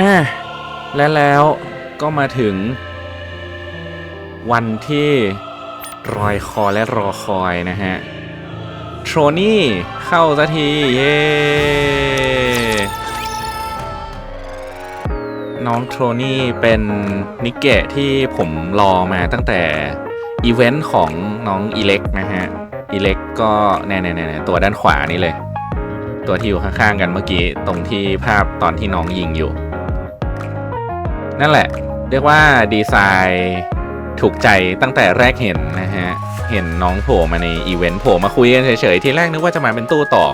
อะและแล้วก็มาถึง วันที่รอยคอและรอคอยนะฮะ โทรนี่เข้าสักที เย้น้องโทรนี่เป็นนิกเกะที่ผมรอมาตั้งแต่ อีเวนต์ของน้องอีเล็กนะฮะอีเล็กก็แน่ๆๆตัวด้านขวานี่เลย ตัวที่อยู่ข้างๆกันเมื่อกี้ ตรงที่ภาพตอนที่น้องยิงอยู่ นั่นแหละ เรียกว่าดีไซน์ถูกใจตั้งแต่แรกเห็นนะฮะ เห็นน้องโผล่มาในอีเวนต์โผล่มาคุยกันเฉยๆ ที่แรกนึกว่าจะมาเป็นตู้ต่อ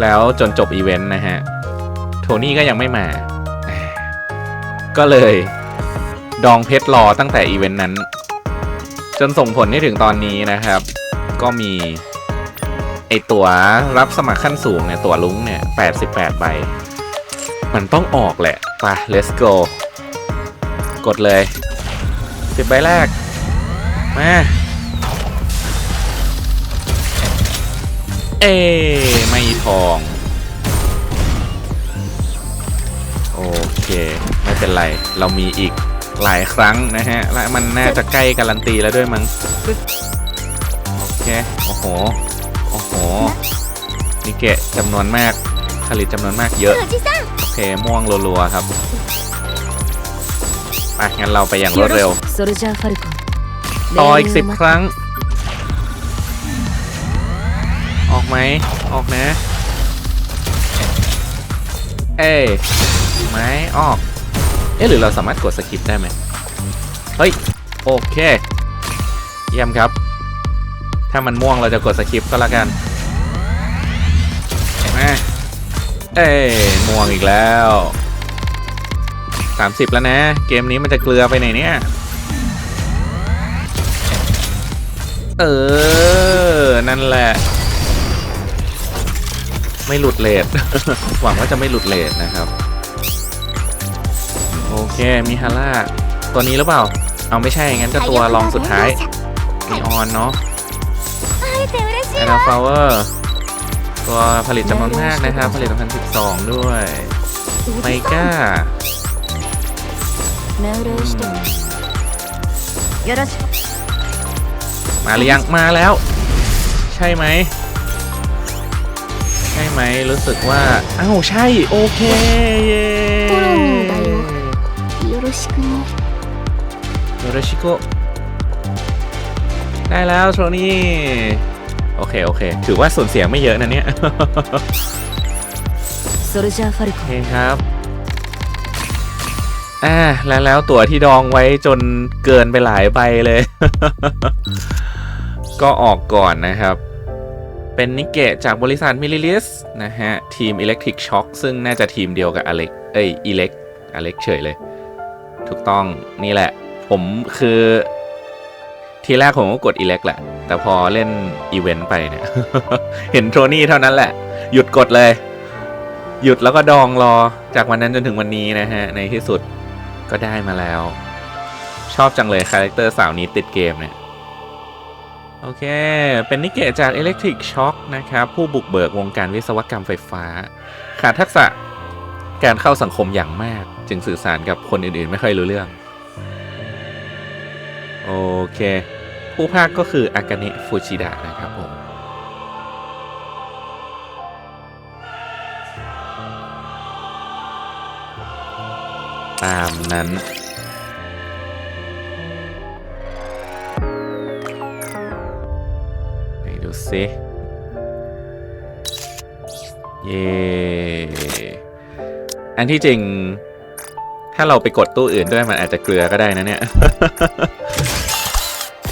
แล้วจนจบอีเวนต์นะฮะ โทนี่ก็ยังไม่มา ก็เลย ดองเพชรรอตั้งแต่อีเวนต์นั้น จนส่งผลให้ถึงตอนนี้นะครับ ก็มีไอตั๋วรับสมัครขั้นสูงเนี่ย ตั๋วลุงเนี่ย 88 ใบ มันต้องออกแหละไป let's go กดเลยสิบใบแรก มาเอไม่ทอง โอเค ไม่เป็นไร เรามีอีกหลายครั้งนะฮะ และมันน่าจะใกล้การันตีแล้วด้วยมั้งโอเค โอ้โห โอ้โหนิเกะจำนวนมากผลิตจำนวนมากเยอะ โอเค ม่วงรัวๆครับ่ะงั้นเราไปอย่างรวดเร็วต่ออีกสิบครั้ง ออกไหมออกนะ เอ้ยไหมออก เอ๊ะหรือเราสามารถกดสกิปได้ไหมเฮ้ย โอเค เยี่ยมครับ ถ้ามันม่วงเราจะกดสกิปก็แล้วกันมเอ้ยม่วงอีกแล้ว 30 แล้วนะ เกมนี้มันจะเกลือไปไหนเนี่ย เออ นั่นแหละ ไม่หลุดเลทหวังว่าจะไม่หลุดเลทนะครับ โอเค มีฮาร่า ตัวนี้หรือเปล่า เอาไม่ใช่ งั้นก็ตัวลองสุดท้ายมีออนเนาะแอนนฟลาวเวอร์ตัวผลิตจำนวนมากนะครับ ผลิต2012 ด้วย ไมก้า よろしく มาหรือยัง มาแล้ว ใช่ไหม ใช่ไหม รู้สึกว่า อ้าว ใช่ โอเค เย้ トロニーだよよろしくね โยโรชิโกะได้แล้วโทนี่ โอเค โอเค ถือว่าส่วนเสียงไม่เยอะนะเนี่ย ソルジャーファル โอ コ เค ン ครับ อ่าแล้วแล้วตั๋วที่ดองไว้จนเกินไปหลายใบเลย ก็ออกก่อนนะครับ เป็นนิเกะจากบริษัทมิลิลิสนะฮะ ทีม Electric Shock ซึ่งน่าจะทีมเดียวกับอเล็กเอ้ยอีเล็กอเล็กเฉยเลย ถูกต้องนี่แหละ ผมคือ ทีแรกผมก็กดอีเล็กแหละ แต่พอเล่นอีเวนต์ไปเนี่ย เห็นโทนี่เท่านั้นแหละ หยุดกดเลยหยุดแล้วก็ดองรอจากวันนั้นจนถึงวันนี้นะฮะ ในที่สุด ก็ได้มาแล้ว ชอบจังเลยคาแรคเตอร์สาวนี้ติดเกมเนี่ย โอเค เป็นนิเกะจาก Electric Shock นะครับ ผู้บุกเบิกวงการวิศวกรรมไฟฟ้า ขาดทักษะการเข้าสังคมอย่างมาก จึงสื่อสารกับคนอื่นๆ ไม่ค่อยรู้เรื่อง โอเค ผู้พากย์ก็คืออากาเนะฟูชิดะนะครับผม ตามนั้นไหนดูสิเย่อันที่จริง ถ้าเราไปกดตู้อื่นด้วยมันอาจจะเกลือก็ได้นะเนี่ย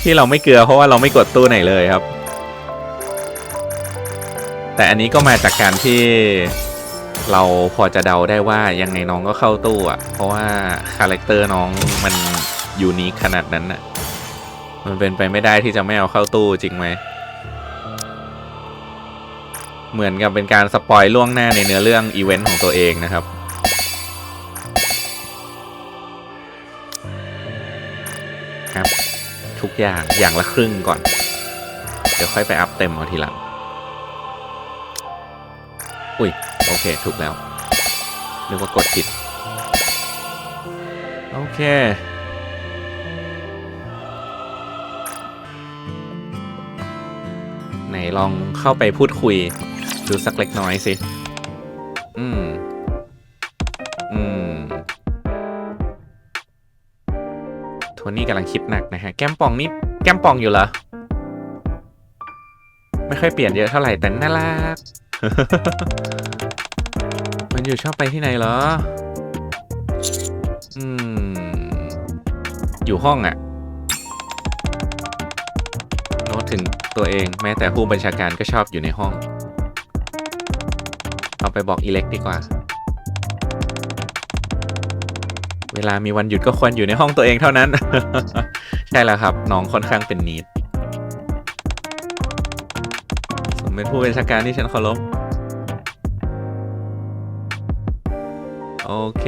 ที่เราไม่เกลือเพราะว่าเราไม่กดตู้ไหนเลยครับ แต่อันนี้ก็มาจากการที่ เราพอจะเดาได้ว่ายังไงน้องก็เข้าตู้อะ เพราะว่าคาแรคเตอร์น้องมันยูนิคขนาดนั้นอะ มันเป็นไปไม่ได้ที่จะไม่เอาเข้าตู้จริงไหม เหมือนกับเป็นการสปอยล่วงหน้าในเนื้อเรื่องอีเวนต์ของตัวเองนะครับครับ ทุกอย่างอย่างละครึ่งก่อน เดี๋ยวค่อยไปอัพเต็มเอาทีหลัง อุ้ย โอเค ถูกแล้วนึกว่ากดผิด โอเค ไหนลองเข้าไปพูดคุย ดูสักเล็กน้อยสิ อืม อืม โทนี่กำลังคิดหนักนะฮะ แก้มป่องนี่ แก้มป่องอยู่เหรอ ไม่ค่อยเปลี่ยนเยอะเท่าไหร่แต่น่ารัก อยู่ชอบไปที่ไหนเหรอ อืม อยู่ห้องอะโน้ตถึงตัวเองแม้แต่ผู้บัญชาการก็ชอบอยู่ในห้อง เอาไปบอกอีเล็กดีกว่า เวลามีวันหยุดก็ควรอยู่ในห้องตัวเองเท่านั้น ใช่แล้วครับ น้องค่อนข้างเป็นนีดสมเป็นผู้บัญชาการที่ฉันเคารพ โอเค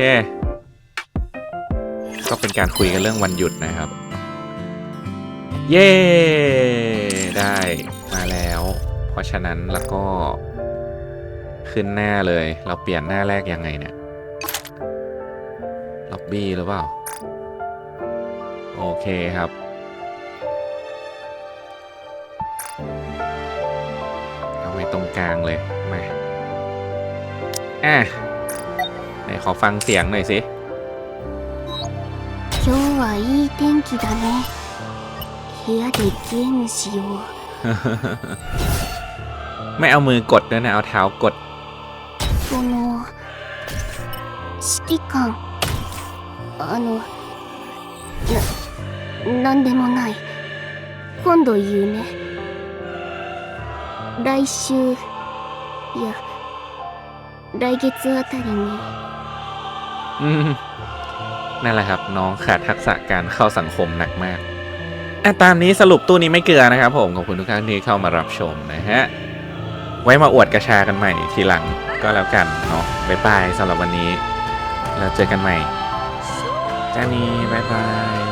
ก็เป็นการคุยกันเรื่องวันหยุดนะครับ เย้ ได้มาแล้ว เพราะฉะนั้นแล้วก็ ขึ้นหน้าเลย เราเปลี่ยนหน้าแรกยังไงเนี่ย ล็อบบี้หรือเปล่า โอเคครับเอาไว้ตรงกลางเลยมาอะ ขอฟังเสียงหน่อยสิ 今日はいい天気だね部屋でゲームしよう ไม่เอามือกดด้วยนะ เอาเท้ากด その指揮官あのななんでもない今度言うね来週いや来月あたりに อืม นั่นแหละครับ น้องขาดทักษะการเข้าสังคมหนักมากอะตามนี้สรุปตู้นี้ไม่เกลือนะครับผม ขอบคุณทุกท่านที่เข้ามารับชมนะฮะ ไว้มาอวดกระชากันใหม่ทีหลังก็แล้วกันเนาะบ๊ายบายสำหรับวันนี้ แล้วเจอกันใหม่จ้านี้บ๊ายบาย